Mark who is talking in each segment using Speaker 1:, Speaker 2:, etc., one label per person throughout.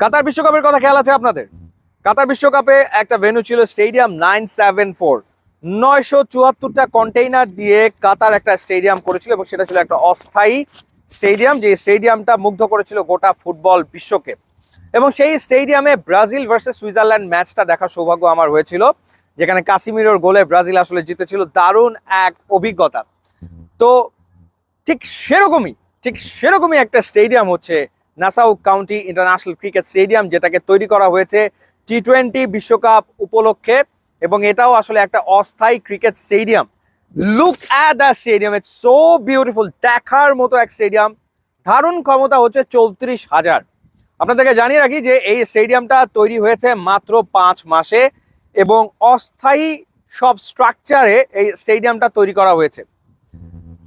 Speaker 1: কাতার বিশ্বকাপের কথা খেয়াল আছে আপনাদের? কাতার বিশ্বকাপে একটা ভেন্যু ছিল স্টেডিয়াম নাইন সেভেন ফোর। নয়শো চুয়াত্তরটা কন্টেইনার দিয়ে কাতার একটা স্টেডিয়াম করেছিল এবং সেটা ছিল একটা অস্থায়ী স্টেডিয়াম যে স্টেডিয়ামটা মুগ্ধ করেছিল গোটা ফুটবল বিশ্বকে। এবং সেই স্টেডিয়ামে ব্রাজিল ভার্সেস সুইজারল্যান্ড ম্যাচটা দেখার সৌভাগ্য আমার হয়েছিল, যেখানে কাসিমিরোর গোলে ব্রাজিল আসলে জিতেছিল। দারুণ এক অভিজ্ঞতা। তো ঠিক সেরকমই ঠিক সেরকমই একটা স্টেডিয়াম হচ্ছে Nassau County international cricket stadium, যেটাকে তৈরি করা হয়েছে টি টোয়েন্টি বিশ্বকাপ উপলক্ষে, এবং এটাও আসলে একটা অস্থায়ী cricket stadium. Look at the stadium it's so beautiful দেখার মতো এক স্টেডিয়াম ধারণ ক্ষমতা হচ্ছে চৌত্রিশ হাজার। আপনাদেরকে জানিয়ে রাখি যে এই স্টেডিয়ামটা তৈরি হয়েছে মাত্র পাঁচ মাসে, এবং অস্থায়ী সব স্ট্রাকচারে এই স্টেডিয়ামটা তৈরি করা হয়েছে।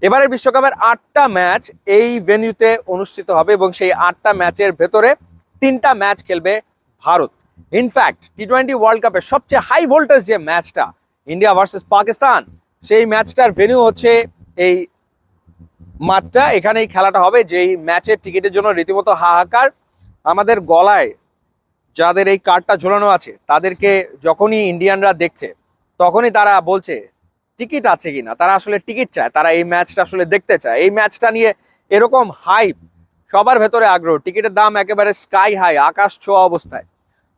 Speaker 1: এবারের বিশ্বকাপের আটটা ম্যাচ এই ভেন্যুতে অনুষ্ঠিত হবে এবং সেই আটটা ম্যাচের ভেতরে তিনটা ম্যাচ খেলবে Bharat. In fact T twenty world কাপের সবচেয়ে হাই ভোল্টেজ যে ম্যাচটা ইন্ডিয়া ভার্সেস পাকিস্তান সেই ম্যাচটার ভেন্যু হচ্ছে এই মাঠটা। এখানেই খেলাটা হবে, যেই ম্যাচের টিকিটের জন্য রীতিমতো হাহাকার। আমাদের গলায় যাদের এই কার্ডটা ঝোলানো আছে, তাদেরকে যখনই ইন্ডিয়ানরা দেখছে, তখনই তারা বলছে টিকিট আছে কিনা, তারা আসলে টিকিট চায়, তারা এই ম্যাচটা আসলে দেখতে চায়। এই ম্যাচটা নিয়ে এরকম হাইপ সবার ভেতরে আগ্রহ, টিকিটের দাম একেবারে স্কাই হাই আকাশ ছোঁয়া অবস্থায়।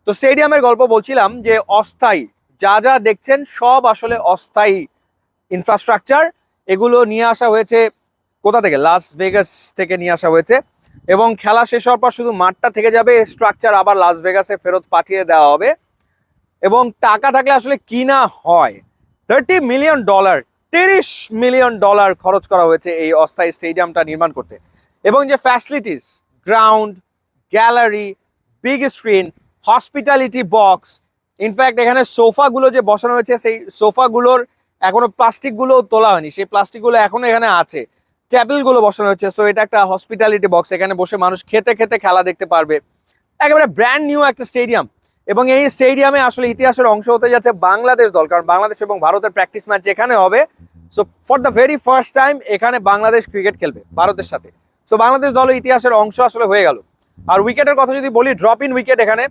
Speaker 1: তো স্টেডিয়ামের গল্প বলছিলাম যে অস্থায়ী, যা যা দেখছেন সব আসলে অস্থায়ী ইনফ্রাস্ট্রাকচার এগুলো নিয়ে আসা হয়েছে কোথা থেকে? লাস ভেগাস থেকে নিয়ে আসা হয়েছে। এবং খেলা শেষ হওয়ার পর শুধু মাঠটা থেকে যাবে স্ট্রাকচার আবার লাস ভেগাসে ফেরত পাঠিয়ে দেওয়া হবে। এবং টাকা থাকলে আসলে কি না হয় থার্টি মিলিয়ন ডলার তিরিশ মিলিয়ন ডলার খরচ করা হয়েছে এই অস্থায়ী স্টেডিয়ামটা নির্মাণ করতে। এবং যে facilities ground gallery big screen hospitality box in fact এখানে সোফাগুলো যে বসানো হয়েছে, সেই সোফাগুলোর এখনও প্লাস্টিকগুলো তোলা হয়নি। সেই প্লাস্টিকগুলো এখনও এখানে আছে। টেবিলগুলো বসানো হচ্ছে সো এটা একটা হসপিটালিটি বক্স এখানে বসে মানুষ খেতে খেতে খেলা দেখতে পারবে। একেবারে ব্র্যান্ড নিউ একটা স্টেডিয়াম। এবং এই স্টেডিয়ামে আসলে ইতিহাসের অংশ হতে যাচ্ছে বাংলাদেশ দল, কারণ বাংলাদেশ এবং ভারতের প্র্যাকটিস ম্যাচ যেখানে হবে। So for the very first time এখানে বাংলাদেশ ক্রিকেট খেলবে, ভারতের সাথে। সো বাংলাদেশ দলের ইতিহাসের অংশ আসলে হয়ে গেল। আর উইকেটের কথা যদি বলি ড্রপ ইন উইকেট এখানে।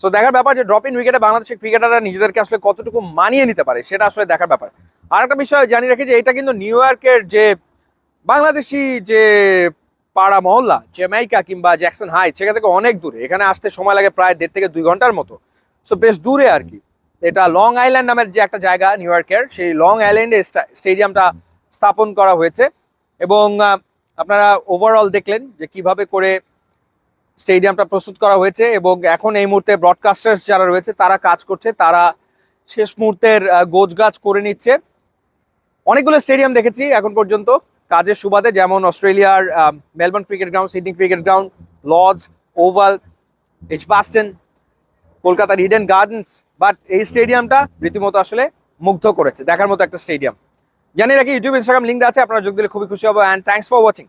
Speaker 1: সো দেখার ব্যাপার যে ড্রপ ইন উইকেটে বাংলাদেশের ক্রিকেটাররা নিজেদেরকে আসলে কতটুকু মানিয়ে নিতে পারে, সেটা আসলে দেখার ব্যাপার। আর একটা বিষয় জানিয়ে রাখি যে, এটা কিন্তু নিউ ইয়র্কের যে বাংলাদেশি যে পাড়া মহল্লা, জ্যামাইকা কিংবা জ্যাকসন হাই, সেখান থেকে অনেক দূরে। এখানে আসতে সময় লাগে প্রায় দেড় থেকে দুই ঘণ্টার মতো। সো বেশ দূরে আর কি। এটা লং আইল্যান্ড নামের যে একটা জায়গা নিউ ইয়র্কের সেই লং আইল্যান্ডে স্টেডিয়ামটা স্থাপন করা হয়েছে। এবং আপনারা ওভারঅল দেখলেন যে কীভাবে করে স্টেডিয়ামটা প্রস্তুত করা হয়েছে। এবং এখন এই মুহূর্তে ব্রডকাস্টার্স যারা রয়েছে, তারা কাজ করছে, তারা শেষ মুহূর্তের গোছ গাছ করে নিচ্ছে। অনেকগুলো স্টেডিয়াম দেখেছি এখন পর্যন্ত। কাজের সুবাদে, যেমন অস্ট্রেলিয়ার Melbourne cricket ground, Sydney cricket ground Lord's Oval, Edgbaston, কলকাতার ইডেন গার্ডেন্স। বাট এই স্টেডিয়ামটা রীতিমতো আসলে মুগ্ধ করেছে, দেখার মতো একটা স্টেডিয়াম। জানি রাখি, ইউটিউব, ইনস্টাগ্রাম লিঙ্ক আছে, আপনারা যোগ দিলে খুবই খুশি হব অ্যান্ড থ্যাংকস ফর ওয়াচিং